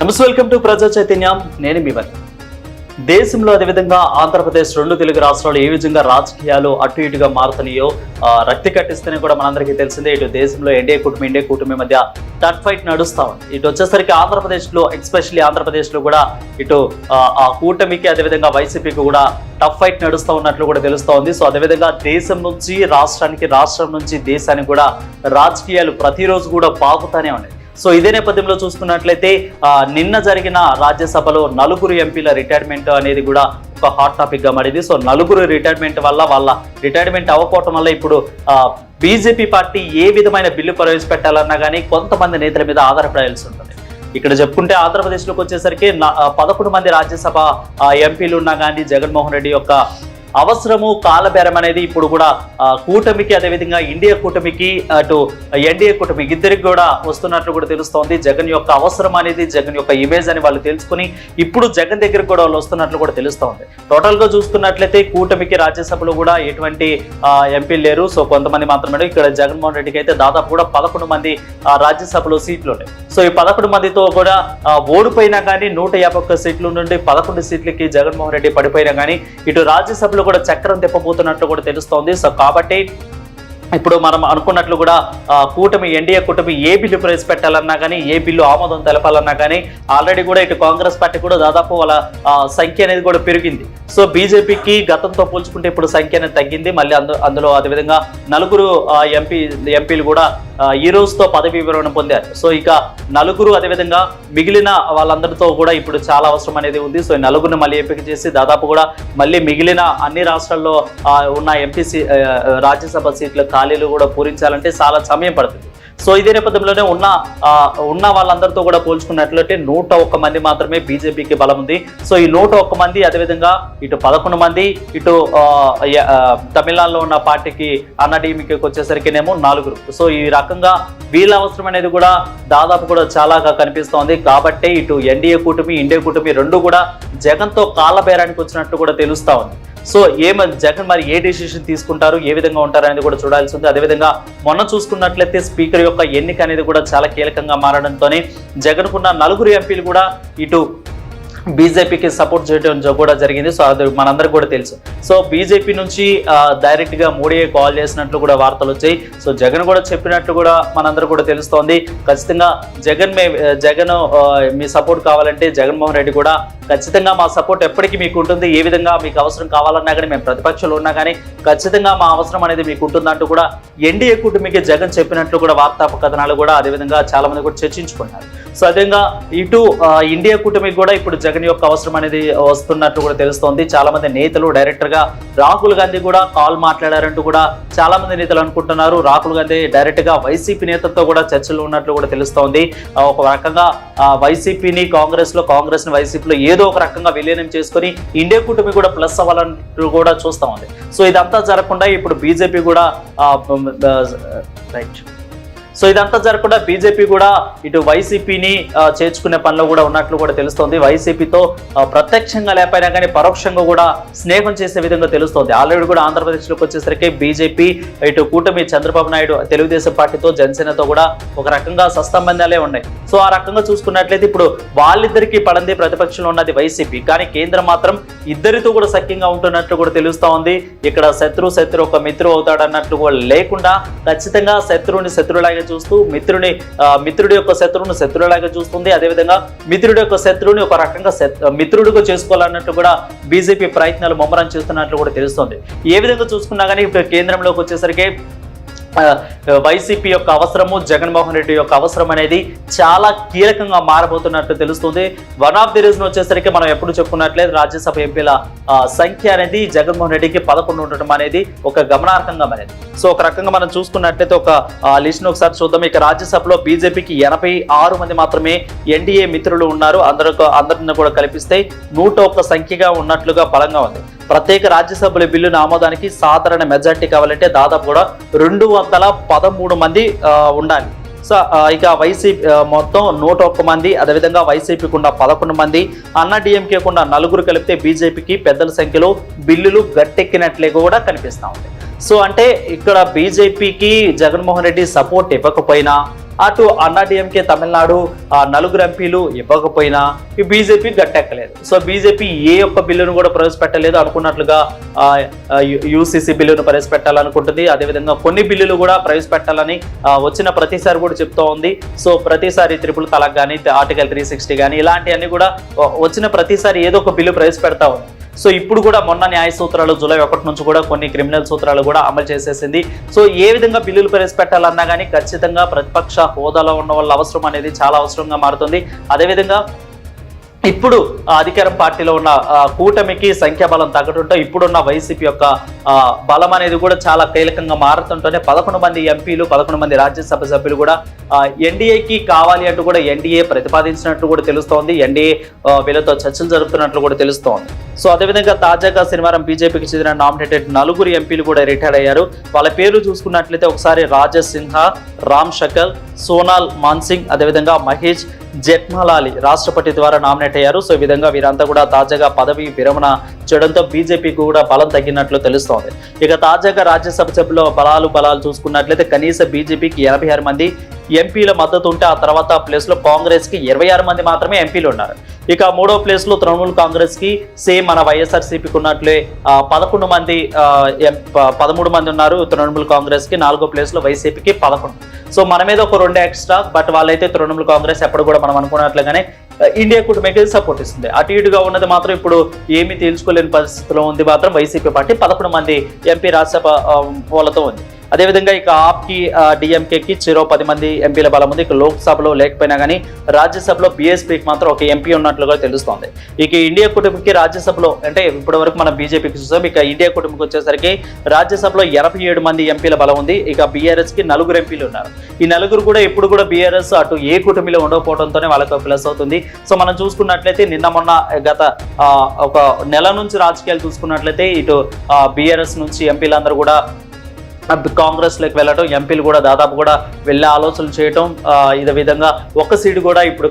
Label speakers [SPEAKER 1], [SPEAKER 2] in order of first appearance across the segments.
[SPEAKER 1] నమస్తే welcome to ప్రజా చైతన్యం. నేను మీ దేశంలో అదేవిధంగా ఆంధ్రప్రదేశ్ రెండు తెలుగు రాష్ట్రాలు ఏ విధంగా రాజకీయాలు అటు ఇటుగా మారుతున్నాయో రక్తి కట్టిస్తేనే కూడా మనందరికీ తెలిసిందే ఇటు దేశంలో ఎన్డీఏ కూటమి ఇండియా కూటమి మధ్య టట్ ఫైట్ నడుస్తా ఉంది. ఇటు వచ్చేసరికి ఆంధ్రప్రదేశ్లో ఎక్స్పెషల్లీ ఆంధ్రప్రదేశ్లో కూడా ఇటు ఆ, ఆ కూటమికి అదేవిధంగా వైసీపీకి కూడా టఫ్ ఫైట్ నడుస్తూ ఉన్నట్లు కూడా తెలుస్తూ ఉంది. సో అదేవిధంగా దేశం నుంచి రాష్ట్రానికి రాష్ట్రం నుంచి దేశానికి కూడా రాజకీయాలు ప్రతిరోజు కూడా పాకుతానే ఉన్నాయి. సో ఇదే నేపథ్యంలో చూసుకున్నట్లయితే నిన్న జరిగిన రాజ్యసభలో నలుగురు ఎంపీల రిటైర్మెంట్ అనేది కూడా ఒక హాట్ టాపిక్గా మారింది. సో నలుగురు రిటైర్మెంట్ వల్ల వాళ్ళ రిటైర్మెంట్ అవ్వకపోవటం వల్ల ఇప్పుడు బీజేపీ పార్టీ ఏ విధమైన బిల్లు ప్రవేశపెట్టాలన్నా కానీ కొంతమంది నేతల మీద ఆధారపడాల్సి ఉంటుంది. ఇక్కడ చెప్పుకుంటే ఆంధ్రప్రదేశ్లోకి వచ్చేసరికి పదకొండు మంది రాజ్యసభ ఎంపీలు ఉన్నా కానీ జగన్మోహన్ రెడ్డి యొక్క అవసరము కాలబేరం అనేది ఇప్పుడు కూడా కూటమికి అదేవిధంగా ఇండియా కూటమికి అటు ఎన్డీఏ కూటమి ఇద్దరికి కూడా వస్తున్నట్లు కూడా తెలుస్తోంది. జగన్ యొక్క అవసరం అనేది జగన్ యొక్క ఇమేజ్ అని వాళ్ళు తెలుసుకుని ఇప్పుడు జగన్ దగ్గరికి కూడా వాళ్ళు వస్తున్నట్లు కూడా తెలుస్తోంది. టోటల్గా చూసుకున్నట్లయితే కూటమికి రాజ్యసభలో కూడా ఎటువంటి ఎంపీలు లేరు. సో కొంతమంది మాత్రమే ఇక్కడ జగన్మోహన్ రెడ్డికి అయితే దాదాపు కూడా పదకొండు మంది ఆ, రాజ్యసభలో సీట్లు ఉన్నాయి. సో ఈ పదకొండు మందితో కూడా ఓడిపోయినా కానీ నూట యాభై ఒక్క సీట్ల నుండి పదకొండు సీట్లకి జగన్మోహన్ రెడ్డి పడిపోయినా కానీ ఇటు రాజ్యసభలో కూడా చక్రం తిప్పబోతున్నట్లు కూడా తెలుస్తోంది. సో కాబట్టి ఇప్పుడు మనం అనుకున్నట్లు కూడా కూటమి ఎన్డీఏ కూటమి ఏ బిల్లు ప్రవేశపెట్టాలన్నా కానీ ఏ బిల్లు ఆమోదం తెలపాలన్నా కానీ ఆల్రెడీ కూడా ఇటు కాంగ్రెస్ పార్టీ కూడా దాదాపు వాళ్ళ సంఖ్య అనేది కూడా పెరిగింది. సో బీజేపీకి గతంతో పోల్చుకుంటే ఇప్పుడు సంఖ్య అనేది తగ్గింది. మళ్ళీ అందు అందులో అదేవిధంగా నలుగురు ఎంపీ ఎంపీలు కూడా ఈ రోజుతో పదవి వివరణ పొందారు. సో ఇక నలుగురు అదేవిధంగా మిగిలిన వాళ్ళందరితో కూడా ఇప్పుడు చాలా అవసరం అనేది ఉంది. సో నలుగురిని మళ్ళీ ఎంపిక చేసి దాదాపు కూడా మళ్ళీ మిగిలిన అన్ని రాష్ట్రాల్లో ఉన్న ఎంపీసీ రాజ్యసభ సీట్ల ఖాళీలు కూడా పూరించాలంటే చాలా సమయం పడుతుంది. సో ఇదే నేపథ్యంలోనే ఉన్న ఉన్న వాళ్ళందరితో కూడా పోల్చుకున్నట్లయితే నూట ఒక్క మంది మాత్రమే బీజేపీకి బలం ఉంది. సో ఈ నూట ఒక్క మంది అదేవిధంగా ఇటు పదకొండు మంది ఇటు తమిళనాడులో ఉన్న పార్టీకి అన్న వచ్చేసరికినేమో నాలుగురు సో ఈ రకంగా వీళ్ళ అవసరం అనేది కూడా దాదాపు కూడా చాలాగా కనిపిస్తోంది. కాబట్టి ఇటు ఎన్డీఏ కూటమి ఇండియా కూటమి రెండు కూడా జగన్తో కాళ్ళ బేరానికి వచ్చినట్టు కూడా తెలుస్తూ ఉంది. సో ఏమ జగన్ మరి ఏ డెసిషన్ తీసుకుంటారు ఏ విధంగా ఉంటారు అనేది కూడా చూడాల్సి ఉంది. అదేవిధంగా మొన్న చూసుకున్నట్లయితే స్పీకర్ యొక్క ఎన్నిక అనేది కూడా చాలా కీలకంగా మారడంతోనే జగన్కున్న నలుగురు ఎంపీలు కూడా ఇటు బీజేపీకి సపోర్ట్ చేయడం కూడా జరిగింది. సో అది మనందరికి కూడా తెలుసు. సో బీజేపీ నుంచి డైరెక్ట్గా మోడీ కాల్ చేసినట్లు కూడా వార్తలు వచ్చాయి. సో జగన్ కూడా చెప్పినట్లు కూడా మనందరూ కూడా తెలుస్తోంది. ఖచ్చితంగా జగన్ మే జగన్ మీ సపోర్ట్ కావాలంటే జగన్మోహన్ రెడ్డి కూడా ఖచ్చితంగా మా సపోర్ట్ ఎప్పటికీ మీకు ఉంటుంది. ఏ విధంగా మీకు అవసరం కావాలన్నా కానీ మేము ప్రతిపక్షంలో ఉన్నా కానీ ఖచ్చితంగా మా అవసరం అనేది మీకు ఉంటుందంటూ కూడా ఎన్డీఏ కూటమికి జగన్ చెప్పినట్లు కూడా వార్తా కథనాలు కూడా అదేవిధంగా చాలా మంది కూడా చర్చించుకున్నారు. సో అదేవిధంగా ఇటు ఇండియా కూటమికి కూడా ఇప్పుడు జగన్ యొక్క అవసరం అనేది వస్తున్నట్లు కూడా తెలుస్తోంది. చాలా మంది నేతలు డైరెక్టర్గా రాహుల్ గాంధీ కూడా కాల్ మాట్లాడారంటూ కూడా చాలా మంది నేతలు అనుకుంటున్నారు. రాహుల్ గాంధీ డైరెక్ట్గా వైసీపీ నేతలతో కూడా చర్చలు ఉన్నట్లు కూడా తెలుస్తోంది. ఒక రకంగా వైసీపీని కాంగ్రెస్లో కాంగ్రెస్ని వైసీపీలో ఏదో ఒక రకంగా విలీనం చేసుకొని ఇండియా కూటమి కూడా ప్లస్ అవ్వాలంటూ కూడా చూస్తా ఉంది. సో ఇదంతా జరగకుండా ఇప్పుడు బీజేపీ కూడా రైట్. సో ఇదంతా జరగకుండా బీజేపీ కూడా ఇటు వైసీపీని చేర్చుకునే పనిలో కూడా ఉన్నట్లు కూడా తెలుస్తోంది. వైసీపీతో ప్రత్యక్షంగా లేకపోయినా కానీ పరోక్షంగా కూడా స్నేహం చేసే విధంగా తెలుస్తోంది. ఆల్రెడీ కూడా ఆంధ్రప్రదేశ్లోకి వచ్చేసరికి బీజేపీ ఇటు కూటమి చంద్రబాబు నాయుడు తెలుగుదేశం పార్టీతో జనసేనతో కూడా ఒక రకంగా సస్తంబంధాలే ఉన్నాయి. సో ఆ రకంగా చూసుకున్నట్లయితే ఇప్పుడు వాళ్ళిద్దరికీ పడంది ప్రతిపక్షంలో ఉన్నది వైసీపీ. కానీ కేంద్రం మాత్రం ఇద్దరితో కూడా సఖ్యంగా ఉంటున్నట్లు కూడా తెలుస్తూ ఉంది. ఇక్కడ శత్రు శత్రు ఒక మిత్రు అవుతాడన్నట్లు కూడా లేకుండా ఖచ్చితంగా శత్రువుని శత్రులాగా చూస్తూ మిత్రుని మిత్రుడి యొక్క శత్రువును శత్రులాగా చూస్తుంది. అదేవిధంగా మిత్రుడి యొక్క శత్రువుని ఒక రకంగా మిత్రుడిగా చేసుకోవాలన్నట్టు కూడా బీజేపీ ప్రయత్నాలు ముమ్మరం చేస్తున్నట్లు కూడా తెలుస్తుంది. ఏ విధంగా చూసుకున్నా కానీ ఇప్పుడు కేంద్రంలోకి వచ్చేసరికి వైసీపీ యొక్క అవసరము జగన్మోహన్ రెడ్డి యొక్క అవసరం అనేది చాలా కీలకంగా మారబోతున్నట్టు తెలుస్తుంది. వన్ ఆఫ్ ది రీజన్ వచ్చేసరికి మనం ఎప్పుడు చెప్పుకున్నట్లేదు రాజ్యసభ ఎంపీల సంఖ్య అనేది జగన్మోహన్ రెడ్డికి పదకొండు ఉండటం అనేది ఒక గమనార్హంగా మారింది. సో ఒక రకంగా మనం చూసుకున్నట్లయితే ఒక లిస్ట్ ఒకసారి చూద్దాం. ఇక రాజ్యసభలో బీజేపీకి ఎనభై ఆరు మంది మాత్రమే ఎన్డీఏ మిత్రులు ఉన్నారు. అందరూ అందరిని కూడా కల్పిస్తే నూట ఒక్క సంఖ్యగా ఉన్నట్లుగా బలంగా ఉంది. ప్రత్యేక రాజ్యసభల బిల్లును ఆమోదానికి సాధారణ మెజార్టీ కావాలంటే దాదాపు కూడా రెండు వందల పదమూడు మంది ఉండాలి. సో ఇక వైసీపీ మొత్తం నూట ఒక్క మంది అదేవిధంగా వైసీపీకి ఉన్న పదకొండు మంది అన్న డిఎంకే ఉన్న నలుగురు కలిపితే బీజేపీకి పెద్దల సంఖ్యలో బిల్లులు గట్టెక్కినట్లే కూడా కనిపిస్తూ ఉంది. సో అంటే ఇక్కడ బీజేపీకి జగన్మోహన్ రెడ్డి సపోర్ట్ ఇవ్వకపోయినా అటు అన్నాడీఎంకే తమిళనాడు ఆ, నలుగురు ఎంపీలు ఇవ్వకపోయినా ఈ బీజేపీ గట్టెక్కలేదు. సో బీజేపీ ఏ ఒక్క బిల్లును కూడా ప్రవేశపెట్టలేదు అనుకున్నట్లుగా యూసీసీ బిల్లును ప్రవేశపెట్టాలనుకుంటుంది. అదేవిధంగా కొన్ని బిల్లులు కూడా ప్రవేశపెట్టాలని వచ్చిన ప్రతిసారి కూడా చెప్తూ ఉంది. సో ప్రతిసారి త్రిపుల్ తలాక్ కానీ ఆర్టికల్ త్రీ సిక్స్టీ కానీ ఇలాంటివన్నీ కూడా వచ్చిన ప్రతిసారి ఏదో ఒక బిల్లు ప్రవేశపెడతా ఉంది. సో ఇప్పుడు కూడా మొన్న న్యాయ సూత్రాలు జూలై ఒకటి నుంచి కూడా కొన్ని క్రిమినల్ సూత్రాలు కూడా అమలు చేసేసింది. సో ఏ విధంగా బిల్లులు ప్రవేశపెట్టాలన్నా కానీ ఖచ్చితంగా ప్రతిపక్ష హోదాలో ఉన్న వాళ్ళ అవసరం అనేది చాలా అవసరంగా మారుతుంది. అదేవిధంగా ఇప్పుడు అధికారం పార్టీలో ఉన్న కూటమికి సంఖ్యాబలం తగ్గడంతో ఇప్పుడున్న వైసీపీ యొక్క బలం అనేది కూడా చాలా కీలకంగా మారుతుంటేనే పదకొండు మంది ఎంపీలు పదకొండు మంది రాజ్యసభ సభ్యులు కూడా ఎన్డీఏకి కావాలి అంటూ కూడా ఎన్డీఏ ప్రతిపాదించినట్లు కూడా తెలుస్తోంది. ఎన్డీఏ వీళ్ళతో చర్చలు జరుపుతున్నట్లు కూడా తెలుస్తోంది. సో అదేవిధంగా తాజాగా శనివారం బీజేపీకి చెందిన నామినేటెడ్ నలుగురు ఎంపీలు కూడా రిటైర్ అయ్యారు. వాళ్ళ పేర్లు చూసుకున్నట్లయితే ఒకసారి రాజేష్ సిన్హా రామ్ షకల్ సోనాల్ మాన్సింగ్ అదేవిధంగా మహేష్ జెట్మలాలి రాష్ట్రపతి ద్వారా నామినేట్ అయ్యారు. సో ఈ విధంగా వీరంతా కూడా తాజాగా పదవి విరమణ చేయడంతో బీజేపీకి కూడా బలం తగ్గినట్లు తెలుస్తోంది. ఇక తాజాగా రాజ్యసభ సభ్యుల బలాలు బలాలు చూసుకున్నట్లయితే కనీస బీజేపీకి ఎనభై ఆరు మంది ఎంపీల మద్దతు ఉంటే ఆ తర్వాత ప్లేస్లో కాంగ్రెస్కి ఇరవై ఆరు మంది మాత్రమే ఎంపీలు ఉన్నారు. ఇక మూడో ప్లేస్లో తృణమూల్ కాంగ్రెస్కి సేమ్ మన వైఎస్ఆర్సీపీకి ఉన్నట్లే పదకొండు మంది ఎం- పదమూడు మంది ఉన్నారు తృణమూల్ కాంగ్రెస్కి నాలుగో ప్లేస్లో వైసీపీకి పదకొండు. సో మన మీద ఒక రెండు ఎక్స్ట్రా బట్ వాళ్ళైతే తృణమూల్ కాంగ్రెస్ ఎప్పుడు కూడా మనం అనుకున్నట్లుగానే ఇండియా కూటమికి సపోర్ట్ ఇస్తుంది. అటు ఇటుగా ఉన్నది మాత్రం ఇప్పుడు ఏమీ తేల్చుకోలేని పరిస్థితిలో ఉంది మాత్రం వైసీపీ పార్టీ పదకొండు మంది ఎంపీ రాజ్యసభ వాళ్ళతో ఉంది. అదేవిధంగా ఇక ఆప్కి డిఎంకేకి చిరో పది మంది ఎంపీల బలం ఉంది. ఇక లోక్సభలో లేకపోయినా కానీ రాజ్యసభలో బీఎస్పీకి మాత్రం ఒక ఎంపీ ఉన్నట్లుగా తెలుస్తోంది. ఇక ఇండియా కుటుంబకి రాజ్యసభలో అంటే ఇప్పటి వరకు మనం బీజేపీకి చూసాం. ఇక ఇండియా కుటుంబకి వచ్చేసరికి రాజ్యసభలో ఎనభై ఏడు మంది ఎంపీల బలం ఉంది. ఇక బీఆర్ఎస్కి నలుగురు ఎంపీలు ఉన్నారు. ఈ నలుగురు కూడా ఇప్పుడు కూడా బీఆర్ఎస్ అటు ఏ కుటుంబంలో ఉండకపోవడంతోనే వాళ్ళకి ప్లస్ అవుతుంది. సో మనం చూసుకున్నట్లయితే నిన్న మొన్న గత ఒక నెల నుంచి రాజకీయాలు చూసుకున్నట్లయితే ఇటు బీఆర్ఎస్ నుంచి ఎంపీలందరూ కూడా కాంగ్రెస్లోకి వెళ్ళడం ఎంపీలు కూడా దాదాపు కూడా వెళ్ళే ఆలోచనలు చేయటం ఇదే విధంగా ఒక్క సీటు కూడా ఇప్పుడు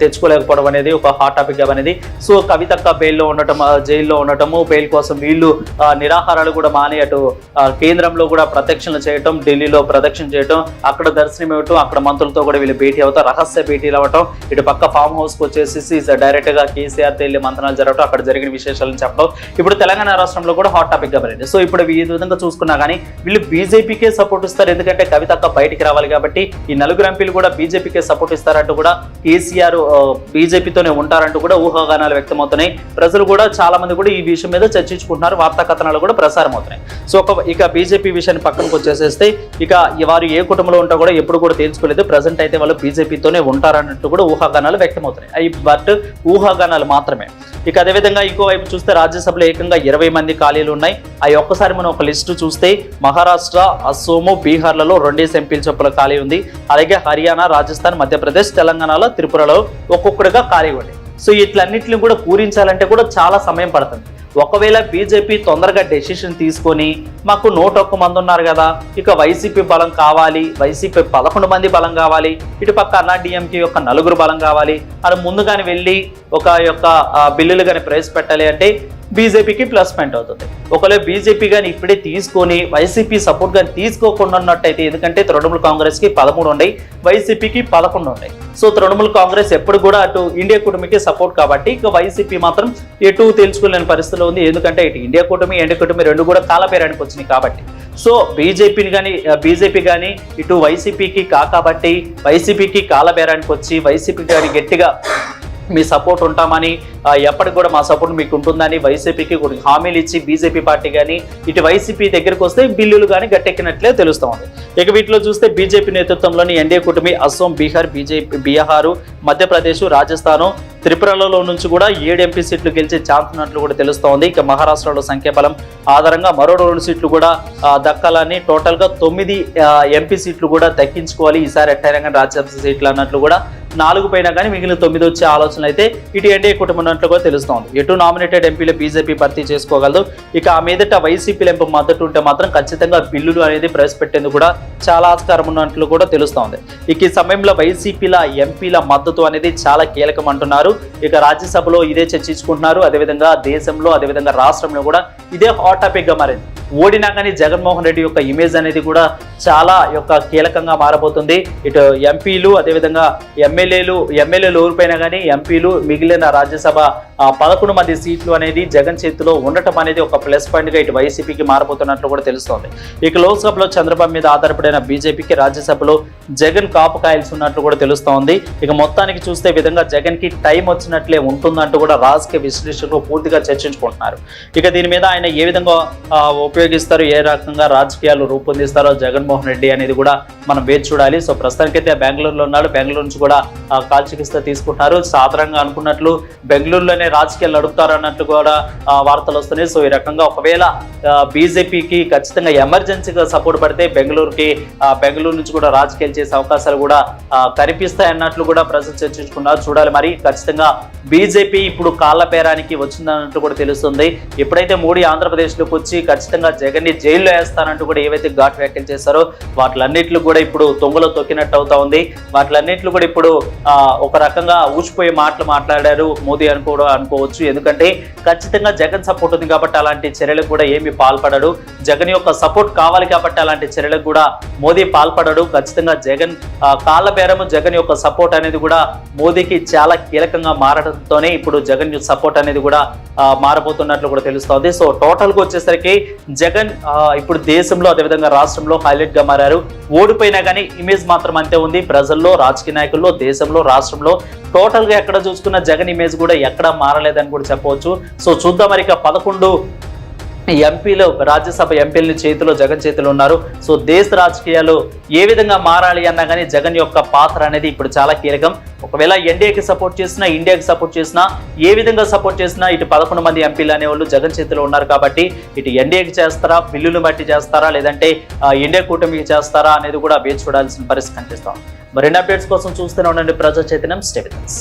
[SPEAKER 1] తెచ్చుకోలేకపోవడం అనేది ఒక హాట్ టాపిక్ అనేది. సో కవితక్క బెయిల్లో ఉండటం జైల్లో ఉండటము బెయిల్ కోసం వీళ్ళు నిరాహారాలు కూడా మాని అటు కేంద్రంలో కూడా ప్రదక్షిణలు చేయటం ఢిల్లీలో ప్రదక్షిణ చేయటం అక్కడ దర్శనం ఇవ్వటం అక్కడ మంత్రులతో కూడా వీళ్ళు భేటీ అవుతారు రహస్య భేటీలు అవ్వటం ఇటు పక్క ఫామ్ హౌస్కి వచ్చేసి డైరెక్ట్గా కేసీఆర్ వెళ్ళి మంత్రాలు జరగటం అక్కడ జరిగిన విశేషాలను చెప్పడం. ఇప్పుడు తెలంగాణ రాష్ట్రంలో కూడా హాట్ టాపిక్గా మారింది. సో ఇప్పుడు ఈ విధంగా చూసుకున్నా కానీ వీళ్ళు బీజేపీకే సపోర్ట్ ఇస్తారు. ఎందుకంటే కవితక్క బయటికి రావాలి కాబట్టి ఈ నలుగురు ఎంపీలు కూడా బీజేపీకే సపోర్ట్ ఇస్తారంటూ కూడా కేసీఆర్ బీజేపీతోనే ఉంటారంటూ కూడా ఊహాగానాలు వ్యక్తమవుతున్నాయి. ప్రజలు కూడా చాలా మంది కూడా ఈ విషయం మీద చర్చించుకుంటున్నారు. వార్తా కథనాలు కూడా ప్రసారం అవుతున్నాయి. సో ఒక ఇక బీజేపీ విషయాన్ని పక్కనకు వచ్చేసేస్తే ఇక వారు ఏ కుటుంబంలో ఉంటా కూడా ఎప్పుడు కూడా తెలుసుకోలేదు. ప్రజెంట్ అయితే వాళ్ళు బీజేపీతోనే ఉంటారన్నట్టు కూడా ఊహాగానాలు వ్యక్తమవుతున్నాయి. అవి బట్ ఊహాగానాలు మాత్రమే. ఇక అదేవిధంగా ఇంకో వైపు చూస్తే రాజ్యసభలో ఏకంగా ఇరవై మంది ఖాళీలు ఉన్నాయి. అవి ఒక్కసారి మనం ఒక లిస్టు చూస్తే మహారాష్ట్ర మహారాష్ట్ర అస్సోము బీహార్లలో రెండేసి ఎంపీల చొప్పుల ఖాళీ ఉంది. అలాగే హర్యానా రాజస్థాన్ మధ్యప్రదేశ్ తెలంగాణలో త్రిపురలో ఒక్కొక్కటిగా ఖాళీ ఉంది. సో ఇట్లన్నిటిని కూడా పూరించాలంటే కూడా చాలా సమయం పడుతుంది. ఒకవేళ బీజేపీ తొందరగా డెసిషన్ తీసుకొని మాకు నూట ఒక్క మంది ఉన్నారు కదా ఇక వైసీపీ బలం కావాలి వైసీపీ పదకొండు మంది బలం కావాలి ఇటుపక్క అన్నా డిఎంకే యొక్క నలుగురు బలం కావాలి అని ముందుగానే వెళ్ళి ఒక యొక్క బిల్లులు కానీ ప్రవేశపెట్టాలి అంటే బీజేపీకి ప్లస్ పాయింట్ అవుతుంది. ఒకవేళ బీజేపీ కానీ ఇప్పుడే తీసుకొని వైసీపీ సపోర్ట్ కానీ తీసుకోకుండా ఉన్నట్టయితే ఎందుకంటే తృణమూల్ కాంగ్రెస్కి పదమూడు ఉన్నాయి వైసీపీకి పదకొండు ఉన్నాయి. సో తృణమూల్ కాంగ్రెస్ ఎప్పుడు కూడా అటు ఇండియా కూటమికి సపోర్ట్ కాబట్టి ఇక వైసీపీ మాత్రం ఎటు తెలుసుకోలేని పరిస్థితిలో ఉంది. ఎందుకంటే ఇటు ఇండియా కూటమి ఇండియా కూటమి రెండు కూడా కాలపేరానికి వచ్చినాయి కాబట్టి. సో బీజేపీని కానీ బీజేపీ కానీ ఇటు వైసీపీకి కా కాబట్టి వైసీపీకి కాలబేరానికి వచ్చి వైసీపీ కానీ గట్టిగా మీ సపోర్ట్ ఉంటామని ఎప్పటికి కూడా మా సపోర్ట్ మీకు ఉంటుందని వైసీపీకి కొన్ని హామీలు ఇచ్చి బీజేపీ పార్టీ కానీ ఇటు వైసీపీ దగ్గరికి వస్తే బిల్లులు కానీ గట్టెక్కినట్లే తెలుస్తూ ఉంది. ఇక వీటిలో చూస్తే బీజేపీ నేతృత్వంలోని ఎన్డీఏ కూటమి అస్సోం బీహార్ బీజేపీ బీహారు మధ్యప్రదేశ్ రాజస్థాను త్రిపురలలో నుంచి కూడా ఏడు ఎంపీ సీట్లు గెలిచే ఛాన్స్ ఉన్నట్లు కూడా తెలుస్తోంది ఇక మహారాష్ట్రలో సంఖ్యాబలం ఆధారంగా మరో రెండు సీట్లు కూడా దక్కాలని టోటల్గా తొమ్మిది ఎంపీ సీట్లు కూడా దక్కించుకోవాలి. ఈసారి ఎట్టైనా కానీ రాజ్యసభ సీట్లు అన్నట్లు కూడా నాలుగు పైన కానీ మిగిలిన తొమ్మిది వచ్చే ఆలోచనలు అయితే ఇటు ఎన్డీఏ కుటుంబం ఉన్నట్లు కూడా తెలుస్తోంది. ఎటు నామినేటెడ్ ఎంపీలు బీజేపీ భర్తీ చేసుకోగలదు. ఇక ఆ మీదట వైసీపీ ఎంపీ మద్దతు ఉంటే మాత్రం ఖచ్చితంగా బిల్లులు అనేది ప్రవేశపెట్టేందుకు కూడా చాలా ఆస్కారం ఉన్నట్లు కూడా తెలుస్తోంది. ఇక ఈ సమయంలో వైసీపీల ఎంపీల మద్దతు అనేది చాలా కీలకం అంటున్నారు. ఇక రాజ్యసభలో ఇదే చర్చించుకుంటున్నారు. అదేవిధంగా దేశంలో అదేవిధంగా రాష్ట్రంలో కూడా ఇదే హాట్ టాపిక్గా మారింది. ఓడినా కానీ జగన్మోహన్ రెడ్డి యొక్క ఇమేజ్ అనేది కూడా చాలా యొక్క కీలకంగా మారబోతుంది. ఇటు ఎంపీలు అదేవిధంగా ఎమ్మెల్యేలు ఎమ్మెల్యేలు ఊరిపోయినా కానీ ఎంపీలు మిగిలిన రాజ్యసభ పదకొండు మంది సీట్లు అనేది జగన్ చేతిలో ఉండటం అనేది ఒక ప్లస్ పాయింట్గా ఇటు వైసీపీకి మారబోతున్నట్లు కూడా తెలుస్తోంది. ఇక లోక్సభలో చంద్రబాబు మీద ఆధారపడిన బీజేపీకి రాజ్యసభలో జగన్ కాపు కాయల్సి ఉన్నట్లు కూడా తెలుస్తోంది. ఇక మొత్తానికి చూస్తే విధంగా జగన్కి టైం వచ్చినట్లే ఉంటుందంటూ కూడా రాజకీయ విశ్లేషకులు పూర్తిగా చర్చించుకుంటున్నారు. ఇక దీని మీద ఆయన ఏ విధంగా ఉపయోగిస్తారు ఏ రకంగా రాజకీయాలు రూపొందిస్తారో జగన్మోహన్ రెడ్డి అనేది కూడా మనం వేచి చూడాలి. సో ప్రస్తుతానికైతే బెంగళూరులో ఉన్నాడు. బెంగళూరు నుంచి కూడా కాల్ చికిత్స తీసుకుంటున్నారు. సాధారణంగా అనుకున్నట్లు బెంగళూరులోనే రాజకీయాలు నడుపుతారన్నట్లు కూడా వార్తలు వస్తున్నాయి. సో ఈ రకంగా ఒకవేళ బీజేపీకి ఖచ్చితంగా ఎమర్జెన్సీగా సపోర్ట్ పడితే బెంగళూరుకి బెంగళూరు నుంచి కూడా రాజకీయాలు చేసే అవకాశాలు కూడా కనిపిస్తాయన్నట్లు కూడా ప్రజలు చర్చించుకున్నారు చూడాలి మరి. ఖచ్చితంగా బీజేపీ ఇప్పుడు కాళ్ళ పేరానికి వచ్చిందన్నట్టు కూడా తెలుస్తుంది. ఎప్పుడైతే మోడీ ఆంధ్రప్రదేశ్లోకి వచ్చి ఖచ్చితంగా జగన్ని జైల్లో వేస్తానంటూ కూడా ఏవైతే ఘాట్ వ్యాఖ్యలు చేశారో వాటిలన్నింటిలో కూడా ఇప్పుడు తొంగలో తొక్కినట్టు అవుతా ఉంది. వాటిలన్నింటిలో కూడా ఇప్పుడు ఒక రకంగా ఊసిపోయే మాటలు మాట్లాడారు మోదీ అని కూడా అనుకోవచ్చు. ఎందుకంటే ఖచ్చితంగా జగన్ సపోర్ట్ ఉంది కాబట్టి అలాంటి చర్యలకు కూడా ఏమి పాల్పడడు. జగన్ యొక్క సపోర్ట్ కావాలి కాబట్టి అలాంటి చర్యలకు కూడా మోదీ పాల్పడడు. ఖచ్చితంగా జగన్ కాళ్ళ బేరము జగన్ యొక్క సపోర్ట్ అనేది కూడా మోదీకి చాలా కీలకంగా మారడంతోనే ఇప్పుడు జగన్ యొక్క సపోర్ట్ అనేది కూడా మారబోతున్నట్లు కూడా తెలుస్తోంది. సో టోటల్గా వచ్చేసరికి జగన్ ఇప్పుడు దేశంలో అదేవిధంగా రాష్ట్రంలో హైలైట్గా మారారు. ఓడిపోయినా కానీ ఇమేజ్ మాత్రం అంతే ఉంది. ప్రజల్లో రాజకీయ నాయకుల్లో దేశంలో రాష్ట్రంలో టోటల్గా ఎక్కడ చూసుకున్న జగన్ ఇమేజ్ కూడా ఎక్కడ మారలేదని కూడా చెప్పవచ్చు. సో చూద్దాం మరి ఇక పదకొండు ఎంపీలు రాజ్యసభ ఎంపీలని చేతిలో జగన్ చేతిలో ఉన్నారు. సో దేశ రాజకీయాలు ఏ విధంగా మారాలి అన్నా కానీ జగన్ యొక్క పాత్ర అనేది ఇప్పుడు చాలా కీలకం. ఒకవేళ ఎన్డీఏకి సపోర్ట్ చేసినా ఇండియాకి సపోర్ట్ చేసినా ఏ విధంగా సపోర్ట్ చేసినా ఇటు పదకొండు మంది ఎంపీలు అనేవాళ్ళు జగన్ చేతిలో ఉన్నారు కాబట్టి ఇటు ఎన్డీఏకి చేస్తారా బిల్లులు బట్టి చేస్తారా లేదంటే ఇండియా కూటమికి చేస్తారా అనేది కూడా వేచి చూడాల్సిన పరిస్థితి కనిపిస్తాం మరిన్ని అప్డేట్స్ కోసం చూస్తూనే ఉండండి ప్రజా చైతన్యం స్టేటస్